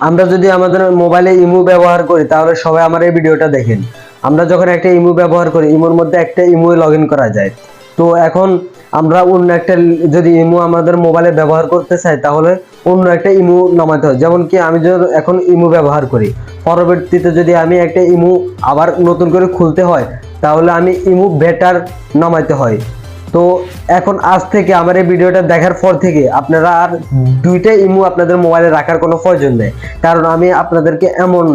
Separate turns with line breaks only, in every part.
আমরা যদি আমাদের মোবাইলে ইমু ব্যবহার করি, তাহলে সবাই আমার এই ভিডিওটা দেখেন। আমরা যখন একটা ইমু ব্যবহার করি, ইমুর মধ্যে একটা ইমু লগ করা যায়। তো এখন আমরা অন্য একটা যদি ইমু আমাদের মোবাইলে ব্যবহার করতে চাই, তাহলে অন্য একটা ইমু নামাতে হয়। যেমন কি আমি যদি এখন ইমু ব্যবহার করি, পরবর্তীতে যদি আমি একটা ইমু আবার নতুন করে খুলতে হয়, তাহলে আমি ইমু বেটার নামাইতে হয়। তো এখন আজ থেকে আমার এই ভিডিওটা দেখার পর থেকে আপনারা আর দুইটা ইমো আপনাদের মোবাইলে রাখার কোনো প্রয়োজন নেই। কারণ আমি আপনাদেরকে এমন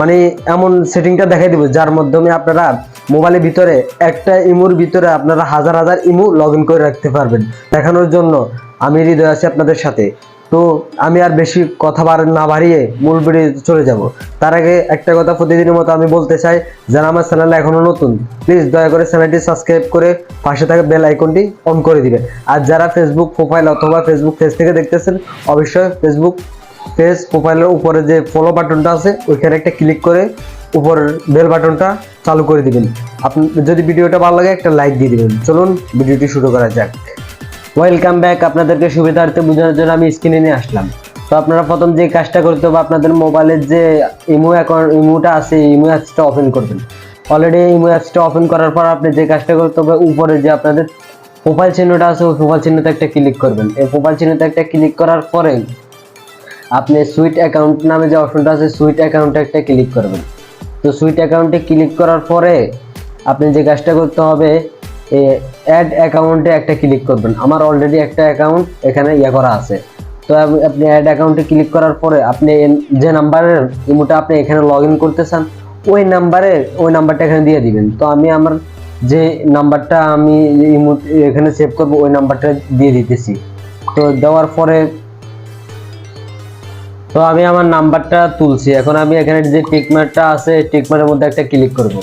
মানে এমন সেটিংটা দেখাই দেবো যার মাধ্যমে আপনারা মোবাইলের ভিতরে একটা ইমোর ভিতরে আপনারা হাজার হাজার ইমো লগ করে রাখতে পারবেন। দেখানোর জন্য আমি হৃদয় আছি আপনাদের সাথে। তো আমি আর বেশি কথা বার না বাড়িয়ে মূল ভিডিও চলে যাব। তার আগে একটা কথা প্রতিদিনের মতো আমি বলতে চাই, যারা আমার চ্যানেলে এখনও নতুন প্লিজ দয়া করে চ্যানেলটি সাবস্ক্রাইব করে পাশে থাকা বেল আইকনটি অন করে দিবেন আর যারা ফেসবুক প্রোফাইল অথবা ফেসবুক পেজ থেকে দেখতেছেন, অবশ্যই ফেসবুক পেজ প্রোফাইলের উপরে যে ফলো বাটনটা আছে, ওইখানে একটা ক্লিক করে উপরের বেল বাটনটা চালু করে দিবেন। আপনি যদি ভিডিওটা ভালো লাগে, একটা লাইক দিয়ে দিবেন। চলুন, ভিডিওটি শুরু করা যাক। ওয়েলকাম ব্যাক আপনাদেরকে সুবিধার্থে বোঝানোর জন্য আমি স্ক্রিনে নিয়ে আসলাম। তো আপনারা প্রথম যে কাজটা করতে হবে, আপনাদের মোবাইলের যে ইমো অ্যাকাউন্ট ইমোটা আছে ইমো অ্যাপসটা ওপেন করবেন। অলরেডি ইমো অ্যাপসটা ওপেন করার পর আপনি যে কাজটা করতে হবে, উপরে যে আপনাদের প্রোফাইল চিহ্নটা আছে, ওই প্রোফাইল চিহ্নতে একটা ক্লিক করবেন। এই প্রোফাইল চিহ্নতে একটা ক্লিক করার পরে আপনি সুইট অ্যাকাউন্ট নামে যে অপশনটা আছে সুইট অ্যাকাউন্টে একটা ক্লিক করবেন। তো সুইট অ্যাকাউন্টে ক্লিক করার পরে আপনি যে কাজটা করতে হবে অ্যাড অ্যাকাউন্টে একটা ক্লিক করবেন। আমার অলরেডি একটা অ্যাকাউন্ট এখানে ইয়ে করা আছে। তো আপ- আপনি অ্যাড অ্যাকাউন্টে ক্লিক করার পরে আপনি যে নাম্বারের ইমোটা আপনি এখানে লগ ইন করতে চান ওই নাম্বারে ওই নাম্বারটা এখানে দিয়ে দিবেন। তো আমি আমার যে নাম্বারটা আমি ইমো এখানে সেভ করব, ওই নাম্বারটা দিয়ে দিতেছি। তো দেওয়ার পরে তো আমি আমার নাম্বারটা তুলছি। এখন আমি এখানে যে টিকমারটা আছে টিকমারের মধ্যে একটা ক্লিক করব।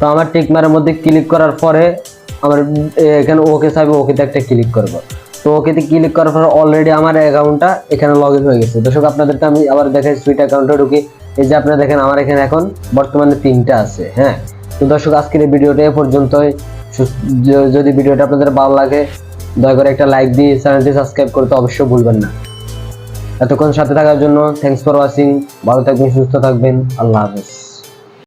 তো আমার টিকমারের মধ্যে ক্লিক করার পরে আমার এখানে ওকে চাইবে, ওকেতে একটা ক্লিক করব। তো ওকেতে ক্লিক করার পর অলরেডি আমার অ্যাকাউন্টটা এখানে লগ ইন হয়ে গেছে। দর্শক, আপনাদেরকে আমি আবার দেখাই সুইট অ্যাকাউন্টে ঢুকি। এই যে আপনারা দেখেন, আমার এখানে এখন বর্তমানে তিনটা আছে হ্যাঁ? তো দর্শক, আজকের এই ভিডিওটা এ পর্যন্তই। যদি ভিডিওটা আপনাদের ভালো লাগে, দয়া করে একটা লাইক দিয়ে চ্যানেলটি সাবস্ক্রাইব করতে অবশ্যই ভুলবেন না। এতক্ষণ সাথে থাকার জন্য থ্যাংকস ফর ওয়াচিং ভালো থাকবেন, সুস্থ থাকবেন। আল্লাহ হাফেজ।